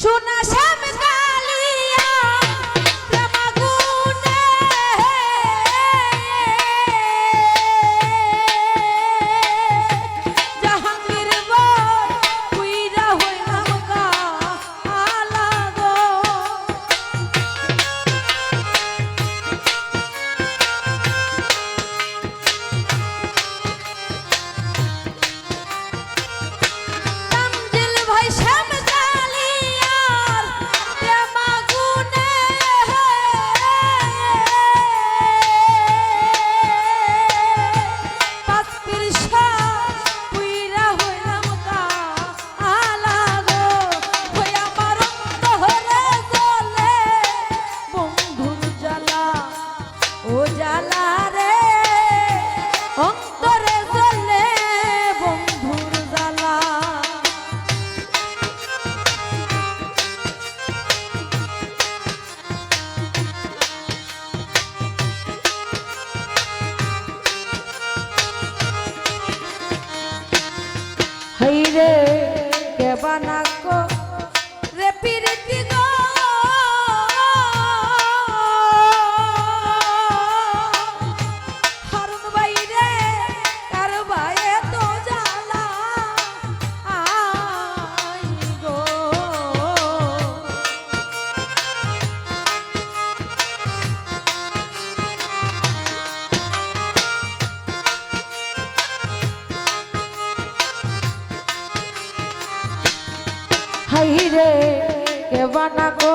সোনা শ্যাম বানাগো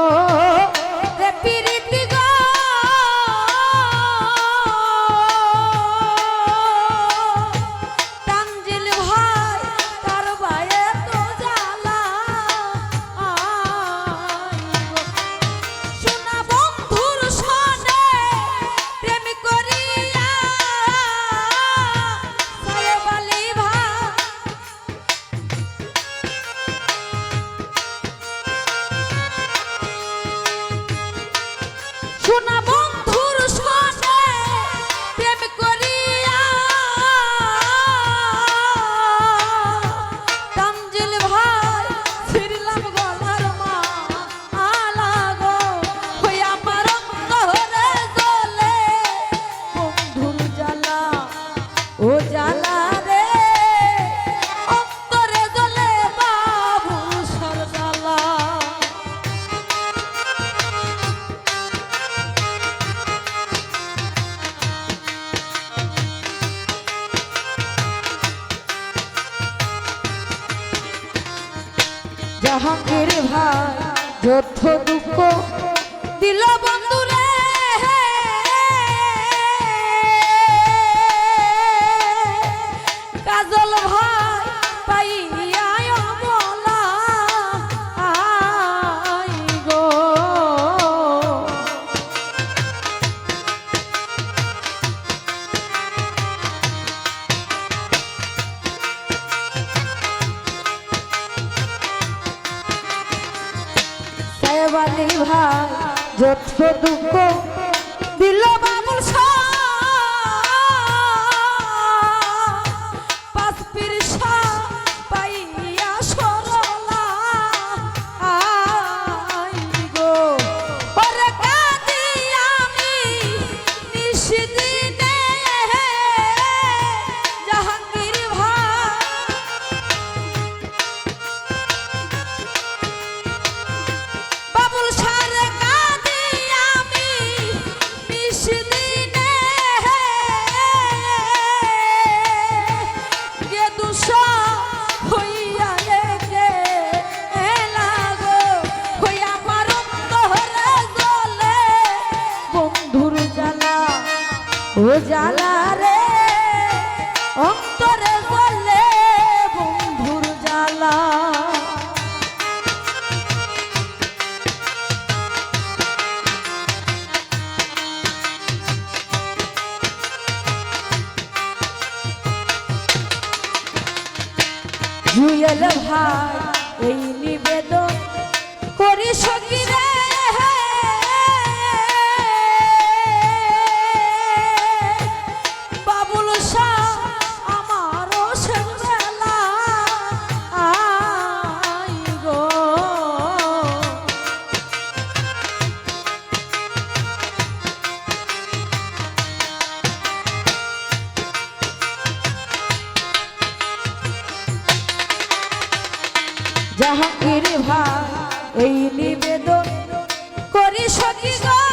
অহংকের ভাই যৌথ দুঃখ দিল বন্ধুরে। জুয়েল ভাই এই নিবেদন করে সকির জাহাঙ্গীর ভাই এই নিবেদন করি সখী গো?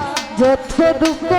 যত দুঃখ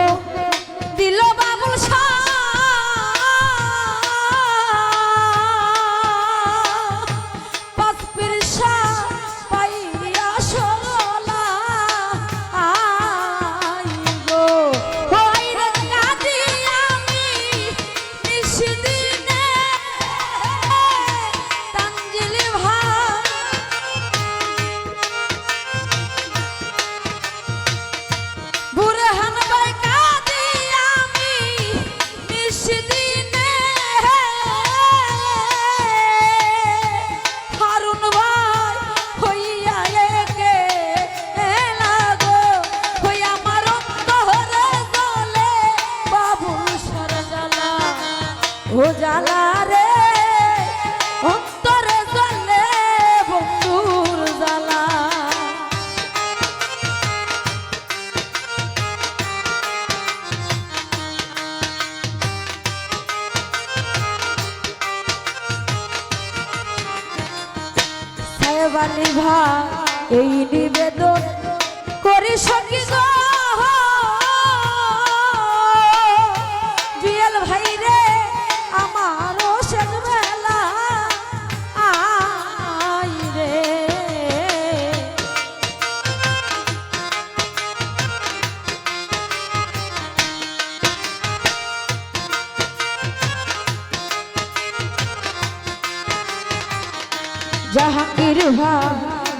এই নিবেদন করি সখী গো? জুয়েল ভাই রে আই রে। জাহাঙ্গীর ভাই